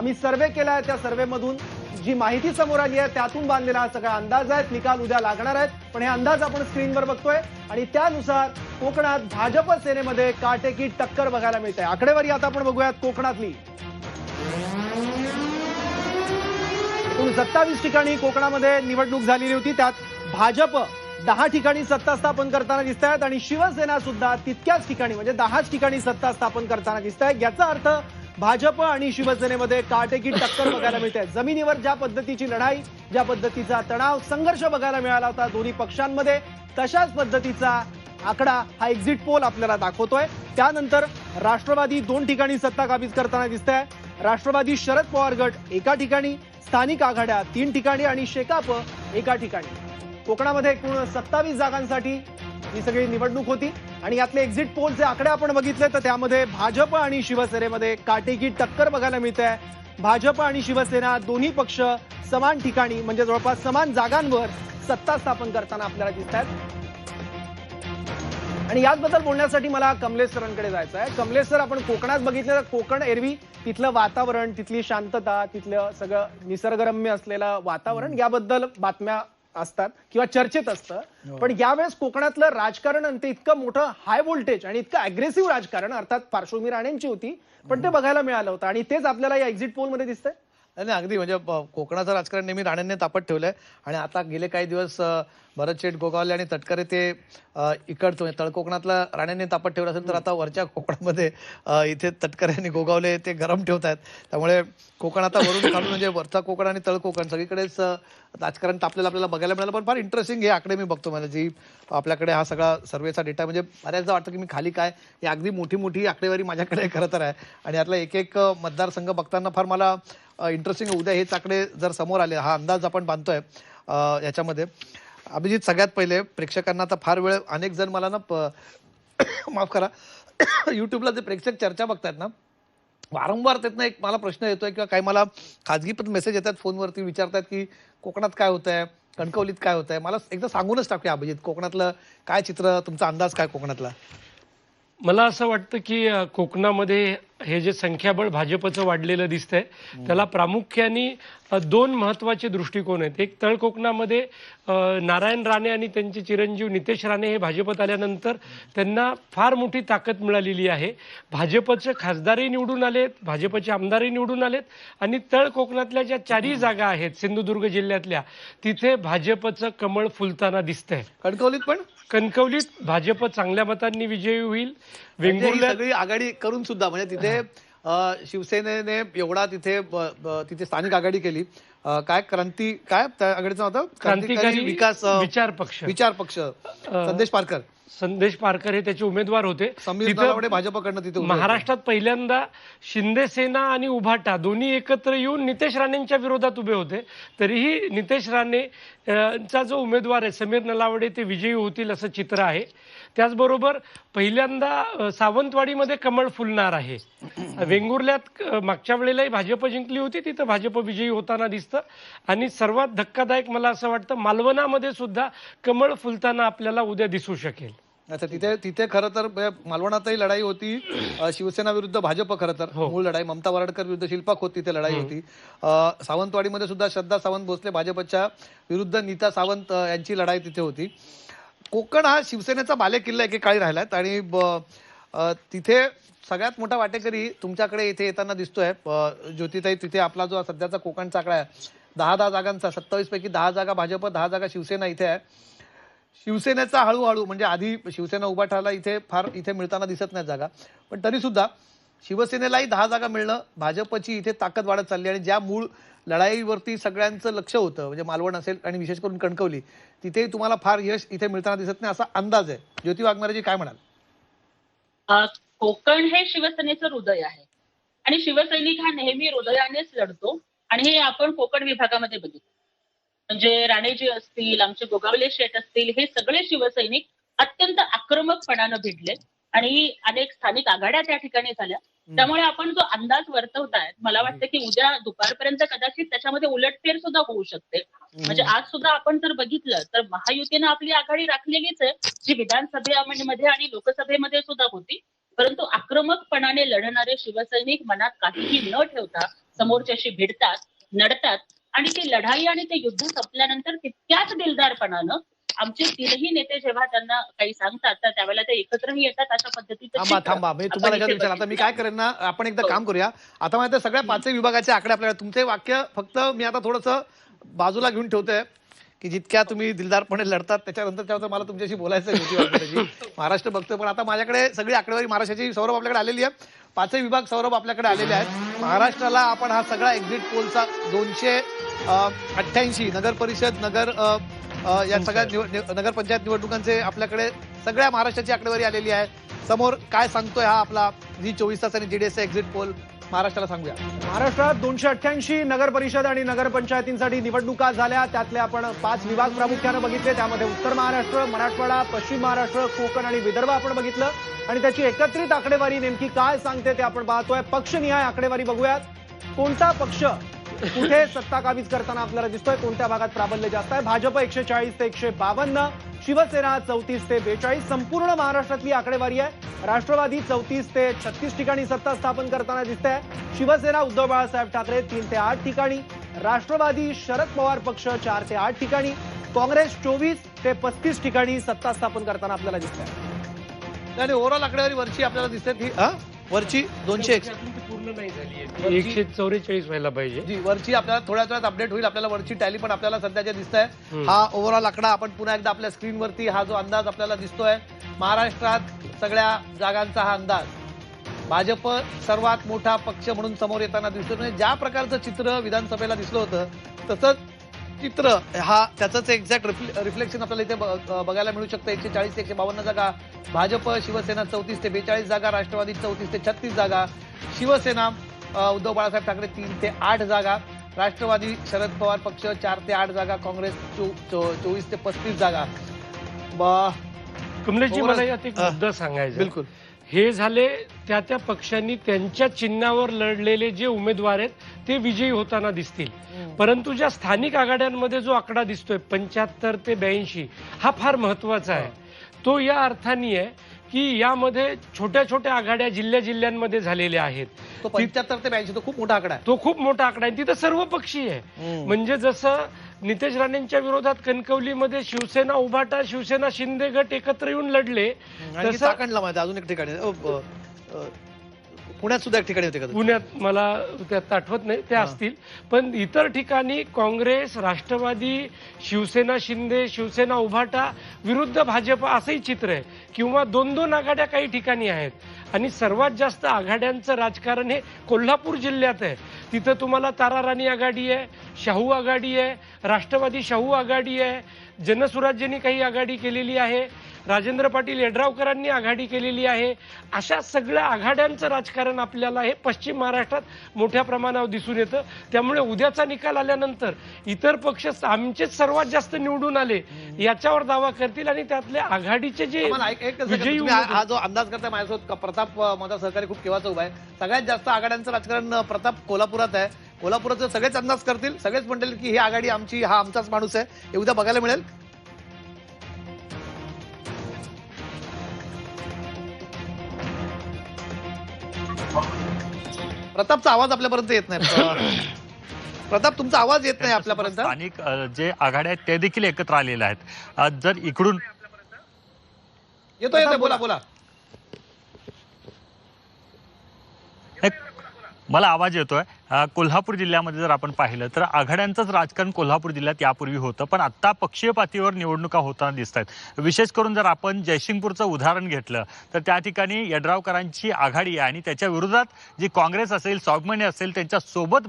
आम्ही सर्वे केला आहे त्या सर्वेमधून. जी माहिती समोर आली आहे त्यातून बांधलेला हा सगळा अंदाज आहेत निकाल उद्या लागणार आहेत. पण हे अंदाज आपण स्क्रीनवर बघतोय. आणि त्यानुसार कोकणात भाजप सेनेमध्ये काटेकी टक्कर बघायला मिळते. आकडेवारी आता आपण बघूयात कोकणातली. एकूण सत्तावीस ठिकाणी कोकणामध्ये निवडणूक झालेली होती. त्यात भाजप दहा ठिकाणी सत्ता स्थापन करताना दिसत आहेत आणि शिवसेना सुद्धा तितक्याच ठिकाणी म्हणजे दहाच ठिकाणी सत्ता स्थापन करताना दिसत आहे याचा अर्थ भाजप आणि शिवसेनेमध्ये काटेकी टक्कर बघायला मिळते. जमिनीवर ज्या पद्धतीची लढाई ज्या पद्धतीचा तणाव संघर्ष बघायला मिळाला होता दोन्ही पक्षांमध्ये तशाच पद्धतीचा आकडा हा एक्झिट पोल आपल्याला दाखवतोय. त्यानंतर राष्ट्रवादी दोन ठिकाणी सत्ता काबीज करताना दिसत आहे राष्ट्रवादी शरद पवार गट एका ठिकाणी स्थानिक आघाड्या तीन ठिकाणी आणि शेकाप एका ठिकाणी. कोकणामध्ये एकूण सत्तावीस जागांसाठी ही सगळी निवडणूक होती. आणि यातले एक्झिट पोलचे आकडे आपण बघितले तर त्यामध्ये भाजप आणि शिवसेनेमध्ये काटेकी टक्कर बघायला मिळते. आहे भाजप आणि शिवसेना दोन्ही पक्ष समान ठिकाणी म्हणजे जवळपास समान जागांवर सत्ता स्थापन करताना आपल्याला दिसत आहेत. आणि याचबद्दल बोलण्यासाठी मला कमलेश सरांकडे जायचं आहे. कमलेश सर आपण कोकणात बघितलं तर कोकण एरवी तिथलं वातावरण तिथली शांतता तिथलं सगळं निसर्गरम्य असलेलं वातावरण याबद्दल बातम्या असतात किंवा चर्चेत असतं. पण यावेळेस कोकणातलं राजकारण आणि ते इतकं मोठं हाय व्होल्टेज आणि इतकं अग्रेसिव्ह राजकारण अर्थात पार्श्वभूमी राणेंची होती पण ते बघायला मिळालं होतं. आणि तेच आपल्याला या एक्झिट पोलमध्ये दिसतंय? नाही नाही, अगदी म्हणजे कोकणाचं राजकारण नेहमी राणेंनी तापत ठेवलंय. आणि आता गेले काही दिवस भरत शेठ गोगावले आणि तटकरे ते इकडचं म्हणजे तळकोकणातलं राणेंनी तापत ठेवलं असेल तर आता वरच्या कोकणामध्ये इथे तटकरे आणि गोगावले ते गरम ठेवत आहेत. त्यामुळे कोकण आता वरून खालून म्हणजे वरचा कोकण आणि तळकोकण सगळीकडेच राजकारण तापलेलं आपल्याला बघायला मिळालं. पण फार इंटरेस्टिंग हे आकडे मी बघतो म्हणजे जी आपल्याकडे हा सगळा सर्वेचा डेटा म्हणजे बऱ्याचदा वाटतं की मी खाली काय ही अगदी मोठी मोठी आकडेवारी माझ्याकडे खरं तर आहे आणि यातला एक एक मतदारसंघ बघताना फार मला इंटरेस्टिंग उद्या हे चाकडे जर समोर आले हा अंदाज आपण बांधतोय याच्यामध्ये. अभिजित सगळ्यात पहिले प्रेक्षकांना आता फार वेळ अनेक जण मला ना प- माफ करा युट्यूबला जे प्रेक्षक चर्चा बघतायत ना वारंवार त्यातनं एक मला प्रश्न येतोय किंवा काही मला खाजगी पण मेसेज येतात फोनवरती विचारतात की कोकणात काय होत आहे कणकवलीत काय होत आहे मला एकदा सांगूनच टाकूया अभिजित कोकणातलं काय चित्र तुमचा अंदाज काय कोकणातला? मला असं वाटतं की कोकणामध्ये हे जे संख्याबळ भाजपचं वाढलेलं दिसतंय त्याला प्रामुख्याने दोन महत्त्वाचे दृष्टिकोन आहेत. एक तळ कोकणामध्ये नारायण राणे आणि त्यांचे चिरंजीव नितेश राणे हे भाजपत आल्यानंतर त्यांना फार मोठी ताकद मिळालेली आहे. भाजपचे खासदारही निवडून आलेत भाजपचे आमदारही निवडून आलेत आणि तळ कोकणातल्या ज्या चारही जागा आहेत सिंधुदुर्ग जिल्ह्यातल्या तिथे भाजपचं कमळ फुलताना दिसतंय. कणकवलीत पण? कणकवलीत भाजप चांगल्या मतांनी विजयी होईल. म्हणजे वेंगुर्ल्यात सगळी आघाडी करून सुद्धा म्हणजे तिथे शिवसेनेने एवढा तिथे तिथे स्थानिक आघाडी केली. काय क्रांती काय त्या आघाडीचं होतं? क्रांतिकारी विकास विचार पक्ष. विचार पक्ष. संदेश पारकर. संदेश पारकर हे त्याचे उमेदवार होते. भाजपकडनं तिथे. महाराष्ट्रात पहिल्यांदा शिंदे सेना आणि उभाटा दोन्ही एकत्र येऊन नितेश राणेंच्या विरोधात उभे होते. तरीही नितेश राणे चा जो उमेदवार आहे समीर नलावडे ते विजयी होतील असं चित्र आहे. त्याचबरोबर पहिल्यांदा सावंतवाडीमध्ये कमळ फुलणार आहे. वेंगुर्ल्यात मागच्या वेळेलाही भाजप जिंकली होती तिथं भाजप विजयी होताना दिसतं. आणि सर्वात धक्कादायक मला असं वाटतं मालवणामध्ये सुद्धा कमळ फुलताना आपल्याला उद्या दिसू शकेल. अच्छा तिथे तिथे खरं तर म्हणजे मालवणातही लढाई होती. शिवसेना विरुद्ध भाजप खरं तर हो. मूळ लढाई. ममता वराडकर विरुद्ध शिल्पा खोत तिथे लढाई होती. सावंतवाडीमध्ये सुद्धा श्रद्धा सावंत भोसले भाजपच्या विरुद्ध नीता सावंत यांची लढाई तिथे होती. कोकण हा शिवसेनेचा बालेकिल्ला एकेकाळी राहिलाय आणि तिथे सगळ्यात मोठा वाटेकरी तुमच्याकडे इथे येताना दिसतोय. ज्योतिताई तिथे आपला जो सध्याचा कोकणचा आकडा आहे दहा दहा जागांचा सत्तावीस पैकी दहा जागा भाजप दहा जागा शिवसेना इथे आहे. शिवसेनेचा हळूहळू म्हणजे आधी शिवसेना उभा उभाठाला इथे फार इथे मिळताना दिसत नाही जागा. पण तरी सुद्धा शिवसेनेलाही दहा जागा मिळणं भाजपची इथे ताकद वाढत चालली आणि ज्या मूळ लढाईवरती सगळ्यांचं लक्ष होतं म्हणजे मालवण असेल आणि विशेष करून कणकवली तिथेही तुम्हाला फार यश इथे मिळताना दिसत नाही असा अंदाज आहे. ज्योती वाघमारेजी काय म्हणाल? कोकण हे शिवसेनेचं हृदय आहे. आणि शिवसैनिक हा नेहमी हृदयानेच लढतो. आणि हे आपण कोकण विभागामध्ये बघितलं. म्हणजे राणेजी असतील आमचे गोगावले शेठ असतील हे सगळे शिवसैनिक अत्यंत आक्रमकपणानं भिडले आणि अनेक स्थानिक आघाड्या त्या ठिकाणी झाल्या. त्यामुळे आपण जो अंदाज वर्तवतायत मला वाटतं की उद्या दुपारपर्यंत कदाचित त्याच्यामध्ये उलटफेर सुद्धा होऊ शकते. म्हणजे आज सुद्धा आपण जर बघितलं तर महायुतीनं आपली आघाडी राखलेलीच आहे जी विधानसभेमध्ये आणि लोकसभेमध्ये सुद्धा होती. परंतु आक्रमकपणाने लढणारे शिवसैनिक मनात काहीही न ठेवता समोरच्याशी भिडतात लढतात आणि ती लढाई आणि ते युद्ध संपल्यानंतर तितक्याच दिलदारपणानं आमचे तीनही नेते जेव्हा त्यांना काही सांगतात तर त्यावेळेला ते एकत्रही येतात अशा पद्धतीचं थांबा थांबा. मी तुम्हाला याच्यात विचार आता मी काय करेन ना आपण एकदा काम करूया. आता माहिती सगळ्या पाचही विभागाचे आकडे आपल्याला तुमचे वाक्य फक्त मी आता थोडस बाजूला घेऊन ठेवतोय. की जितक्या तुम्ही दिलदारपणे लढतात त्याच्यानंतर त्यावर मला तुमच्याशी बोलायचं आहे महाराष्ट्र बघतोय पण आता माझ्याकडे सगळी आकडेवारी महाराष्ट्राची. सौरभ आपल्याकडे आलेली आहे. पाचही विभाग सौरभ आपल्याकडे आलेले आहेत. महाराष्ट्राला आपण हा सगळा एक्झिट पोलचा दोनशे अठ्ठ्याऐंशी नगर परिषद नगर या सगळ्या निव- नगरपंचायत निवडणुकांचे आपल्याकडे सगळ्या महाराष्ट्राची आकडेवारी आलेली आहे. समोर काय सांगतोय हा आपला जी चोवीस तास आणि जीडीएसचा एक्झिट पोल महाराष्ट्राला सांगूया. महाराष्ट्रात दोनशे अठ्ठ्याऐंशी नगर परिषद आणि नगरपंचायतींसाठी निवडणुका झाल्या. त्यातले आपण पाच विभाग प्रामुख्यानं बघितले. त्यामध्ये उत्तर महाराष्ट्र मराठवाडा पश्चिम महाराष्ट्र कोकण आणि विदर्भ आपण बघितलं. आणि त्याची एकत्रित आकडेवारी नेमकी काय सांगते ते आपण पाहतोय. पक्षनिहाय आकडेवारी बघूयात. कोणता पक्ष कुठे सत्ता काबीज करताना आपल्याला दिसतोय? कोणत्या भागात प्राबल्य जास्त आहे? भाजप एकशे चाळीस ते एकशे बावन्न शिवसेना चौतीस ते बेचाळीस संपूर्ण महाराष्ट्रातली आकडेवारी आहे. राष्ट्रवादी चौतीस ते छत्तीस ठिकाणी सत्ता स्थापन करताना दिसते आहे शिवसेना उद्धव बाळासाहेब ठाकरे तीन ते आठ ठिकाणी. राष्ट्रवादी शरद पवार पक्ष चार ते आठ ठिकाणी. काँग्रेस चोवीस ते पस्तीस ठिकाणी सत्ता स्थापन करताना आपल्याला दिसत आहे आणि ओव्हरऑल आकडेवारी वरची आपल्याला दिसते ती हा? वरची दोनशे एकशे चौवेचाळीस व्हायला पाहिजे. जी वरची आपल्याला थोड्या वेळात अपडेट होईल. आपल्याला वरची टॅली पण आपल्याला सध्याच्या दिसत आहे. हा ओव्हरऑल आकडा आपण पुन्हा एकदा आपल्या स्क्रीनवरती हा जो अंदाज आपल्याला दिसतोय महाराष्ट्रात सगळ्या जागांचा हा अंदाज. भाजप सर्वात मोठा पक्ष म्हणून समोर येताना दिसतो म्हणजे ज्या प्रकारचं चित्र विधानसभेला दिसलं होतं तसंच चित्र हा त्याचंच एक्झॅक्ट रिफ्लेक्शन आपल्याला इथे बघायला मिळू शकतं. एकशे चाळीस ते एकशे बावन्न जागा. भाजप शिवसेना चौतीस ते बेचाळीस जागा. राष्ट्रवादी चौतीस ते छत्तीस जागा. शिवसेना उद्धव बाळासाहेब ठाकरे तीन ते आठ जागा. राष्ट्रवादी शरद पवार पक्ष चार ते आठ जागा. काँग्रेस चोवीस ते पस्तीस जागा. ब- कमलेशजी मला यात एक. मुद्दा सांगायचा. बिलकुल. हे झाले त्या त्या पक्षांनी त्यांच्या चिन्हावर लढलेले जे उमेदवार आहेत ते विजयी होताना दिसतील. परंतु ज्या स्थानिक आघाड्यांमध्ये जो आकडा दिसतोय पंच्याहत्तर ते ब्याऐंशी हा फार महत्त्वाचा आहे. तो या अर्थाने आहे की यामध्ये छोट्या छोट्या आघाड्या जिल्ह्या जिल्ह्यांमध्ये झालेल्या आहेत. तो पंच्याहत्तर ते ब्याऐंशी तो खूप मोठा आकडा आहे. तो खूप मोठा आकडा आहे. तिथं सर्व पक्षीय आहे. म्हणजे जसं नितेश राणेंच्या विरोधात कणकवलीमध्ये शिवसेना उभाटा शिवसेना शिंदे गट एकत्र येऊन लढले तसं- अजून एक ठिकाणी पुण्यात सुद्धा एक ठिकाणी होते का? पुण्यात मला त्यात आठवत नाही ते असतील. पण इतर ठिकाणी काँग्रेस राष्ट्रवादी शिवसेना शिंदे शिवसेना उभाटा विरुद्ध भाजप असंही चित्र आहे. किंवा दोन दोन आघाड्या काही ठिकाणी आहेत. आणि सर्वात जास्त आघाड्यांचं राजकारण हे कोल्हापूर जिल्ह्यात आहे. तिथं तुम्हाला ताराराणी आघाडी आहे शाहू आघाडी आहे राष्ट्रवादी शाहू आघाडी आहे जनसुराज्यनी काही आघाडी केलेली आहे. राजेंद्र पाटील यड्रावकरांनी आघाडी केलेली आहे. अशा सगळ्या आघाड्यांचं राजकारण आपल्याला हे पश्चिम महाराष्ट्रात मोठ्या प्रमाणावर दिसून येतं. त्यामुळे उद्याचा निकाल आल्यानंतर इतर पक्ष आमचेच सर्वात जास्त निवडून आले याच्यावर दावा करतील आणि त्यातले आघाडीचे जे हा जो अंदाज करताय माझ्यासोबत प्रताप माझा सहकारी खूप केव्हाचा उभा आहे. सगळ्यात जास्त आघाड्यांचं राजकारण प्रताप कोल्हापुरात आहे. कोल्हापुराचं सगळेच अंदाज करतील सगळेच म्हणतील की ही आघाडी आमची हा आमचाच माणूस आहे. हे उद्या बघायला मिळेल. प्रतापचा आवाज आपल्यापर्यंत येत नाही. प्रताप तुमचा आवाज येत नाही आपल्यापर्यंत? स्थानिक अ, जे आघाड्या आहेत ते देखील एकत्र आलेल्या आहेत. अ, जर इकडून येतो येतो बोला. बोला. मला आवाज येतोय. कोल्हापूर जिल्ह्यामध्ये जर आपण पाहिलं तर आघाड्यांचंच राजकारण कोल्हापूर जिल्ह्यात यापूर्वी होतं पण आत्ता पक्षीय पातळीवर निवडणुका होताना दिसत आहेत विशेष करून जर आपण जयसिंगपूरचं उदाहरण घेतलं तर त्या ठिकाणी यड्रावकरांची आघाडी आहे आणि त्याच्या विरोधात जी काँग्रेस असेल स्वाभिमानी असेल त्यांच्यासोबत